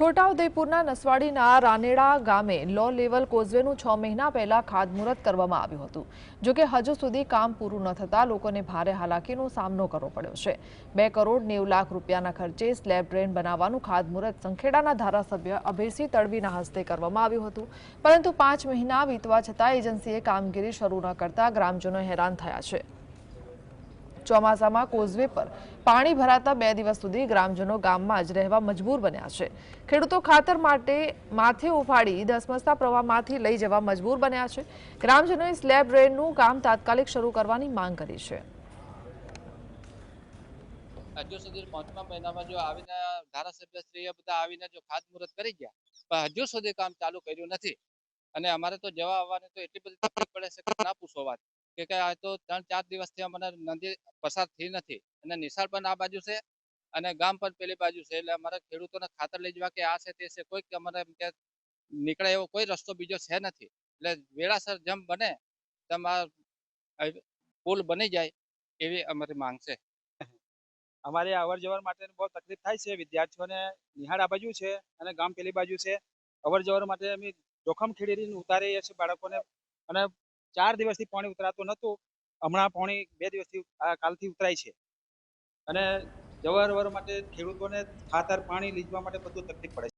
છોટાઉદેપુરના નસવાડીના રાનેડા ગામે low level કોઝવેનું છ મહિના પહેલા ખાતમુહૂર્ત કરવામાં આવ્યું હતું. જોકે હજુ સુધી કામ પૂરું ન થતાં લોકોને ભારે હાલાકીનો સામનો કરવો પડ્યો છે. બે કરોડ નેવું લાખ રૂપિયાના ખર્ચે સ્લેબ ડ્રેન બનાવવાનું ખાતમુહૂર્ત સંખેડાના ધારાસભ્ય અભયસિંહ તડવીના હસ્તે કરવામાં આવ્યું હતું. પરંતુ પાંચ મહિના વીતવા છતાં એજન્સીએ કામગીરી શરૂ ન કરતા ગ્રામજનો હેરાન થયા છે. ચોમાસામાં કોઝવે પર પાણી ભરાતા બે દિવસ સુધી ગ્રામજનો ગામમાં જ રહેવા મજબૂર બન્યા છે. ખેડૂતો ખાતર માટે માથે ઉફાડી ધસમસતા પ્રવાહમાંથી લઈ જવા મજબૂર બન્યા છે. ગ્રામજનોએ સ્લેબ ડ્રેનનું કામ તાત્કાલિક શરૂ કરવાની માંગ કરી છે. હજુ સુધી પાંચમા મહિનામાં જો આવીને ધારાસભ્યશ્રીએ બધા આવીને જો ખાતમુહૂર્ત કરી ગયા, પણ હજુ સુધી કામ ચાલુ કર્યું નથી. અને અમારે તો જવા આવવાની તો એટલી બધી તકલીફ પડે છે ના પૂછો વાત. કે આ તો ત્રણ ચાર દિવસથી અમને નદી પસાર થઈ નથી. અને નિશાળ પણ આ બાજુ છે અને ગામ પણ પેલી બાજુ છે. એટલે અમારે ખેડૂતોને ખાતર લઈ જવા કે આ છે તે છે કોઈ અમારે કે નીકળે એવો કોઈ રસ્તો બીજો છે નથી. એટલે વેળાસર જેમ બને તેમ આ પુલ બની જાય એવી અમારી માંગ છે. અમારે અવર જવર માટે બહુ તકલીફ થાય છે. વિદ્યાર્થીઓને નિહાળ આ બાજુ છે અને ગામ પેલી બાજુ છે. અવર જવર માટે અમે જોખમ ખેડીને ઉતારીએ છીએ બાળકોને. અને ચાર દિવસથી પાણી ઉતરાતું નહોતું. હમણાં પાણી બે દિવસથી કાલથી ઉતરાય છે. અને જવાર અવર માટે ખેડૂતોને ખાતર, પાણી લીધવા માટે બધું તકલીફ પડે છે.